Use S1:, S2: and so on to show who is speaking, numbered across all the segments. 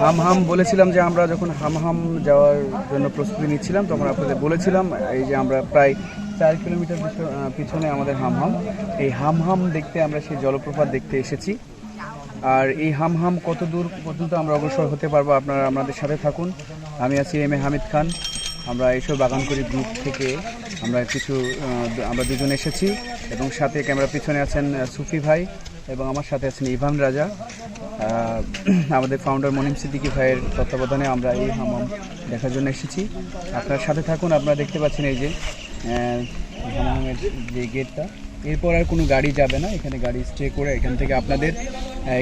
S1: হাম হাম বলেছিলাম যে আমরা যখন হাম হাম যাওয়ার জন্য প্রস্তুতি নিচ্ছিলাম তখন আপনাদের বলেছিলাম, এই যে আমরা প্রায় চার কিলোমিটার পিছ- পিছনে আমাদের হাম হাম এই হাম হাম দেখতে আমরা সেই জলপ্রপাত দেখতে এসেছি। আর এই হাম হাম কত দূর পর্যন্ত আমরা অগ্রসর হতে পারব আপনারা আমাদের সাথে থাকুন। আমি আছি এম এ হামিদ খান। আমরা এসব বাগান করি গ্রুপ থেকে। আমরা কিছু আমরা দুজন এসেছি এবং সাথে ক্যামেরা পিছনে আছেন সুফি ভাই। এবং আমার সাথে আছেন ইভান রাজা। আমাদের ফাউন্ডার মনিম সিদ্দিকি ভাইয়ের তত্ত্বাবধানে আমরা এই হামাম দেখার জন্য এসেছি। আপনার সাথে থাকুন, আপনারা দেখতে পাচ্ছেন এই যে হামামের যে গেটটা এরপর আর কোনো গাড়ি যাবে না, এখানে গাড়ি স্টে করে এখান থেকে আপনাদের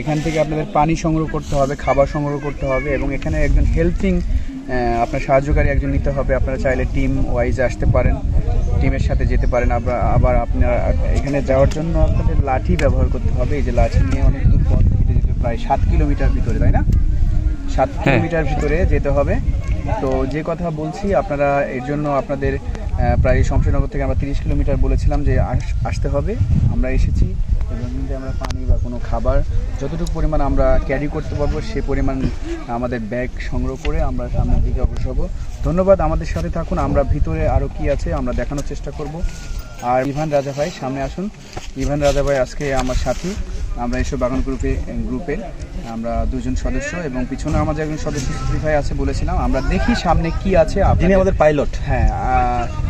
S1: এখান থেকে আপনাদের পানি সংগ্রহ করতে হবে, খাবার সংগ্রহ করতে হবে এবং এখানে একজন হেল্পিং আপনার সাহায্যকারী একজন নিতে হবে। আপনারা চাইলে টিম ওয়াইজে আসতে পারেন। টিমের সাথে যেতে পারেন। আবার আবার আপনারা এখানে যাওয়ার জন্য আপনাদের লাঠি ব্যবহার করতে হবে। এই যে লাঠি নিয়ে অনেক দূর পথ হেঁটে যেতে প্রায় সাত কিলোমিটার ভিতরে তাই না? সাত কিলোমিটার ভিতরে যেতে হবে। তো যে কথা বলছি আপনারা এর জন্য আপনাদের প্রায় শমশেরনগর থেকে আমরা তিরিশ কিলোমিটার বলেছিলাম যে আস- আসতে হবে। আমরা এসেছি। এবং কিন্তু আমরা পানি বা কোনো খাবার যতটুকু পরিমাণ আমরা ক্যারি করতে পারব সে পরিমাণ আমাদের ব্যাগ সংগ্রহ করে আমরা সামনের দিকে অগ্রসর হব। ধন্যবাদ আমাদের সাথে থাকুন আমরা ভিতরে আরও কি আছে আমরা দেখানোর চেষ্টা করব। আর ইভান রাজা ভাই সামনে আসুন। ইভান রাজা ভাই আজকে আমার সাথী। আমরা এসব বাগান গ্রুপে গ্রুপে আমরা দুজন সদস্য এবং পিছনে আমাদের একজন সদস্য ভাই আছে বলেছিলাম আমরা দেখি সামনে কি আছে আপনি
S2: আমাদের পাইলট
S1: হ্যাঁ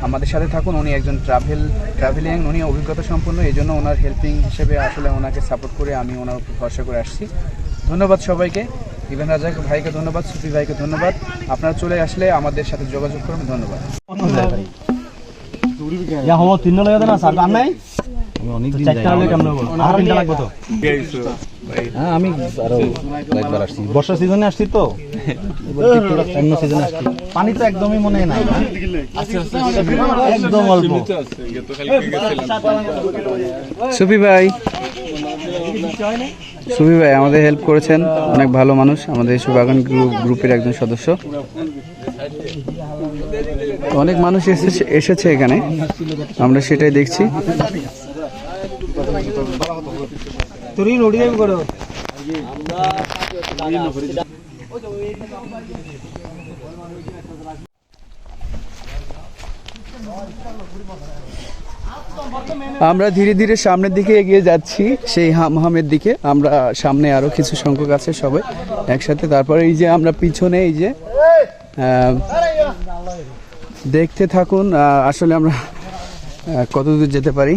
S1: আমাদের সাথে থাকুন, উনি একজন ট্রাভেল ট্রাভেলিং উনি অভিজ্ঞতা সম্পন্ন, এই জন্য ওনার হেল্পিং হিসেবে আসলে ওনাকে সাপোর্ট করে আমি ওনার উপর ভরসা করে আসছি। ধন্যবাদ সবাইকে। ইভেন রাজা ভাইকে ধন্যবাদ সুফি ভাইকে ধন্যবাদ। আপনারা চলে আসলে আমাদের সাথে যোগাযোগ করুন, ধন্যবাদ।
S2: অনেক দিন হ্যাঁ আমি আরও একবার আসছি। বর্ষা সিজনে আসছি তো। এবার অন্য সিজনে আসছি। পানি তো একদমই মনে নাই। একদম অল্প।
S1: সুফি ভাই। সুফি ভাই আমাদের হেল্প করেছেন। অনেক ভালো মানুষ। আমাদের সুবাগান গ্রুপ গ্রুপের একজন সদস্য। অনেক মানুষ এসেছে এসেছে এখানে। আমরা সেটাই দেখছি।
S2: করো।
S1: আমরা ধীরে ধীরে সামনের দিকে এগিয়ে যাচ্ছি, সেই হামহামের দিকে। আমরা সামনে আরও কিছু সংখ্যক আছে সবাই একসাথে। তারপরে এই যে আমরা পিছনে এই যে দেখতে থাকুন আসলে আমরা কতদূর যেতে পারি?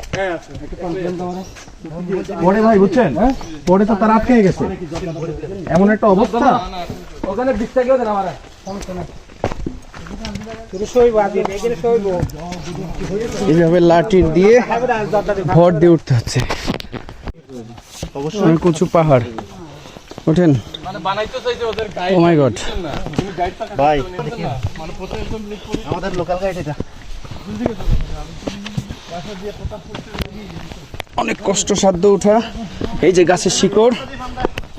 S2: পরে ভাই বুঝছেন? পরে তো তারা আটকে গেছে। এমন একটা অবস্থা?
S3: ওখানে বিশটা কেউ দেন আমার।
S1: এইভাবে লাঠির দিয়ে ভর দিয়ে উঠতে হচ্ছে। অবশ্যই। কুচু পাহাড়। ওঠেন।
S3: মানে বানাইতে চাইছে ওদের
S1: ও মাই গড
S2: ভাই। আমাদের লোকাল গাইড এটা।
S1: অনেক কষ্টসাধ্য ওঠা এই যে গাছের শিকড়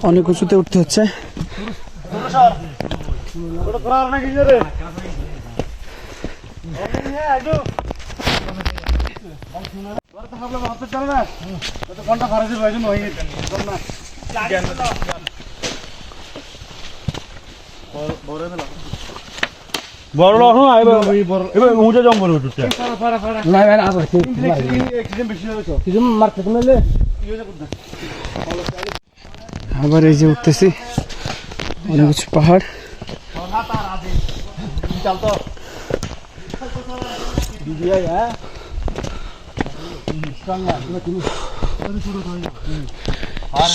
S1: অনেক উঁচুতে উঠতে হচ্ছে।
S2: ঘণ্টা বড় না এবার উঁচে জঙ্গল উঠছে
S3: কিছু মারতে তুমি লে
S1: আবার এই যে উঠতেছি। অনেক উঁচু পাহাড়।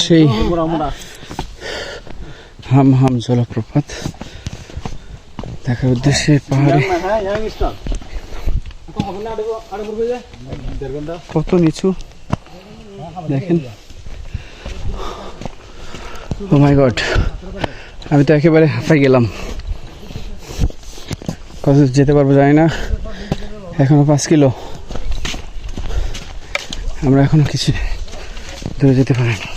S1: সেই হাম হাম জলপ্রপাত। দেখার উদ্দেশ্যে পাহাড়ে। কত নিচু? দেখেন। ও মাই গড আমি তো একেবারে হাঁপাই গেলাম। কত যেতে পারব জানি না। এখনও পাঁচ কিলো। আমরা এখনও কিছু দূরে যেতে পারিনি।